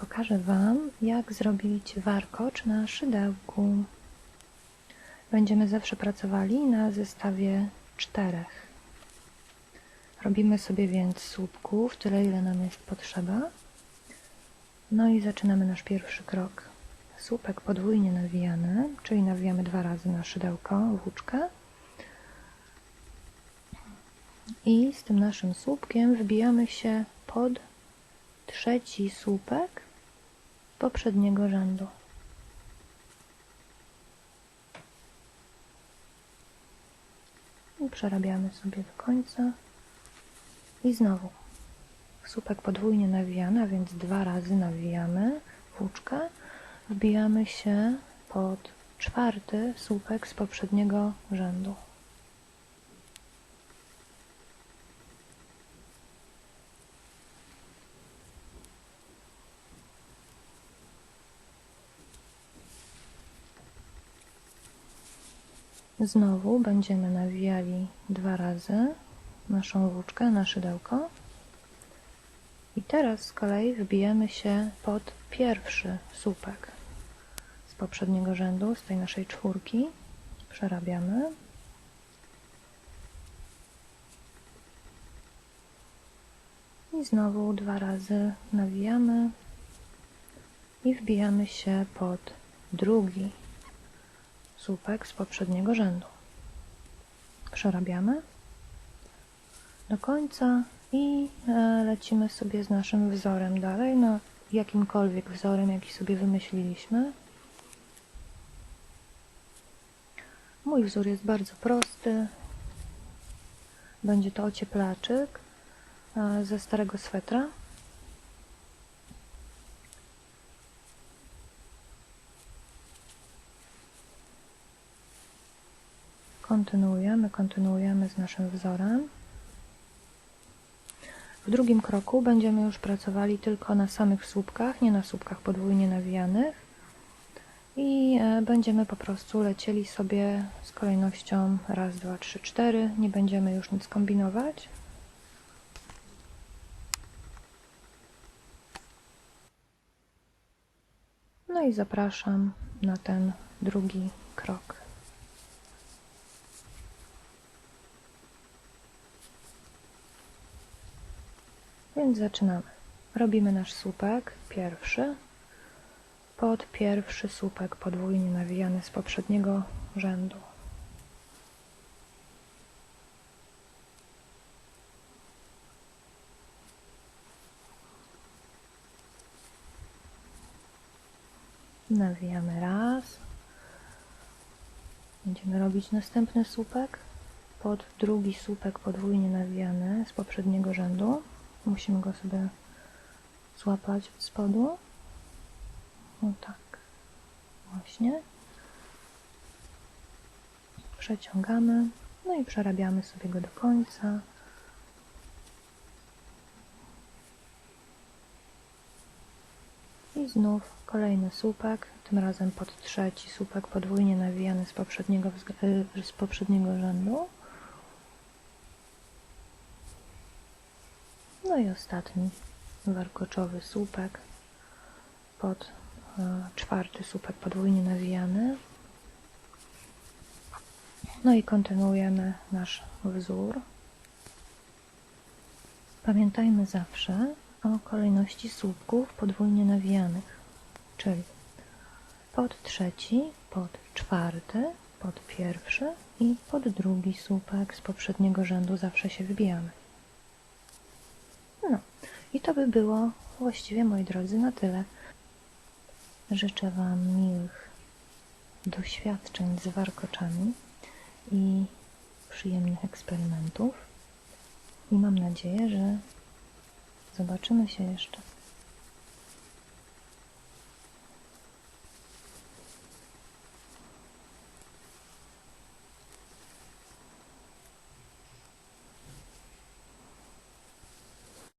pokażę Wam, jak zrobić warkocz na szydełku. Będziemy zawsze pracowali na zestawie czterech. Robimy sobie więc słupków, tyle ile nam jest potrzeba. No i zaczynamy nasz pierwszy krok. Słupek podwójnie nawijany, czyli nawijamy dwa razy na szydełko, włóczkę. I z tym naszym słupkiem wbijamy się pod trzeci słupek poprzedniego rzędu. I przerabiamy sobie do końca. I znowu słupek podwójnie nawijany, a więc dwa razy nawijamy włóczkę. Wbijamy się pod czwarty słupek z poprzedniego rzędu. Znowu będziemy nawijali dwa razy naszą włóczkę na szydełko. I teraz z kolei wbijemy się pod pierwszy słupek z poprzedniego rzędu, z tej naszej czwórki. Przerabiamy. I znowu dwa razy nawijamy i wbijamy się pod drugi słupek z poprzedniego rzędu. Przerabiamy do końca i e, lecimy sobie z naszym wzorem dalej, no jakimkolwiek wzorem, jaki sobie wymyśliliśmy. Mój wzór jest bardzo prosty. Będzie to ocieplaczyk e, ze starego swetra. Kontynuujemy, kontynuujemy z naszym wzorem. W drugim kroku będziemy już pracowali tylko na samych słupkach, nie na słupkach podwójnie nawijanych. I e, będziemy po prostu lecieli sobie z kolejnością raz, dwa, trzy, cztery. Nie będziemy już nic kombinować. No i zapraszam na ten drugi krok. Więc zaczynamy. Robimy nasz słupek pierwszy pod pierwszy słupek podwójnie nawijany z poprzedniego rzędu. Nawijamy raz. Będziemy robić następny słupek pod drugi słupek podwójnie nawijany z poprzedniego rzędu. Musimy go sobie złapać od spodu. O tak. Właśnie. Przeciągamy. No i przerabiamy sobie go do końca. I znów kolejny słupek, tym razem pod trzeci słupek podwójnie nawijany z poprzedniego, z poprzedniego rzędu. No i ostatni warkoczowy słupek pod e, czwarty słupek podwójnie nawijany. No i kontynuujemy nasz wzór. Pamiętajmy zawsze o kolejności słupków podwójnie nawijanych, czyli pod trzeci, pod czwarty, pod pierwszy i pod drugi słupek z poprzedniego rzędu zawsze się wybijamy. I to by było właściwie, moi drodzy, na tyle. Życzę Wam miłych doświadczeń z warkoczami i przyjemnych eksperymentów. I mam nadzieję, że zobaczymy się jeszcze